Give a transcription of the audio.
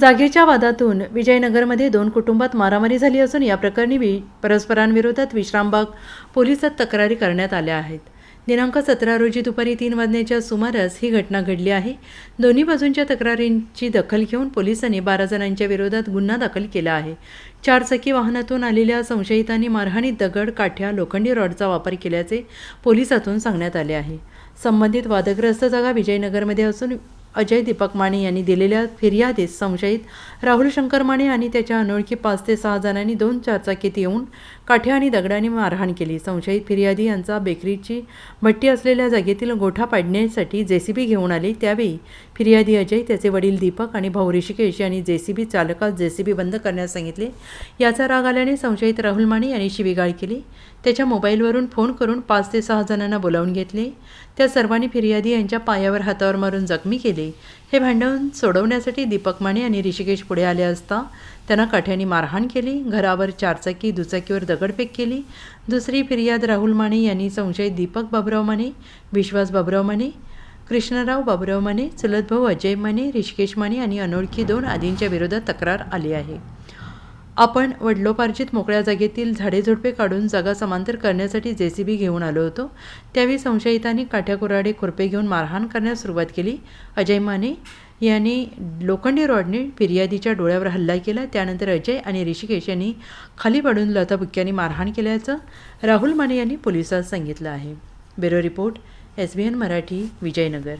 जागेच्या वादातून विजयनगरमध्ये दोन कुटुंबात मारामारी झाली असून या प्रकरणी वि परस्परांविरोधात विश्रामबाग पोलिसात तक्रारी करण्यात आल्या आहेत. दिनांक सतरा रोजी दुपारी तीन वाजण्याच्या सुमारास ही घटना घडली आहे. दोन्ही बाजूंच्या तक्रारींची दखल घेऊन पोलिसांनी बारा जणांच्या विरोधात गुन्हा दाखल केला आहे. चारचाकी वाहनातून आलेल्या संशयितांनी मारहाणीत दगड काठ्या लोखंडी रॉडचा वापर केल्याचे पोलिसातून सांगण्यात आले आहे. संबंधित वादग्रस्त जागा विजयनगरमध्ये असून अजय दीपक माने यांनी दिलेल्या फिर्यादीत संशयित राहुल शंकर माने आणि त्याच्या अनोळखी पाच ते सहा जणांनी दोन चारचाकीत येऊन काठ्या आणि दगडांनी मारहाण केली. संशयित फिर्यादी यांचा बेकरीची भट्टी असलेल्या जागेतील गोठा पाडण्यासाठी जेसीबी घेऊन आले. त्यावेळी फिर्यादी अजय त्याचे वडील दीपक आणि भाऊ ऋषिकेश यांनी जेसीबी चालकास जेसीबी बंद करण्यास सांगितले. याचा राग आल्याने संशयित राहुल माने यांनी शिवीगाळ केली. त्याच्या मोबाईलवरून फोन करून पाच ते सहा जणांना बोलावून घेतले. त्या सर्वांनी फिर्यादी यांच्या पायावर हातावर मारून जखमी केले. हे भांडण सोडवण्यासाठी दीपक माने आणि ऋषिकेश पुढे आले असता त्यांना काठ्याने मारहाण केली घरावर चारचाकी दुचाकीवर दगडफेक केली. दुसरी फिर्याद राहुल माने यांनी संशयित दीपक बाबराव माने विश्वास बाबराव माने कृष्णराव बाबराव माने चुलत भाऊ अजय माने ऋषिकेश माने आणि अनोळखी दोन आदींच्या विरोधात तक्रार आली आहे. आपण वडलोपार्जित मोकळ्या जागेतील झाडेझुडपे काढून जागा समांतर करण्यासाठी जेसीबी घेऊन आलो होतो. त्यावेळी संशयितांनी काठ्याकुराडे खुरपे घेऊन मारहाण करण्यास सुरुवात केली. अजय माने यांनी लोखंडी रॉडने फिर्यादीच्या डोळ्यावर हल्ला केला. त्यानंतर अजय आणि ऋषिकेश यांनी खाली पडून लताबुक्क्यांनी मारहाण केल्याचं राहुल माने यांनी पोलिसात सांगितलं आहे. Bureau report S B N Marathi Vijayanagar.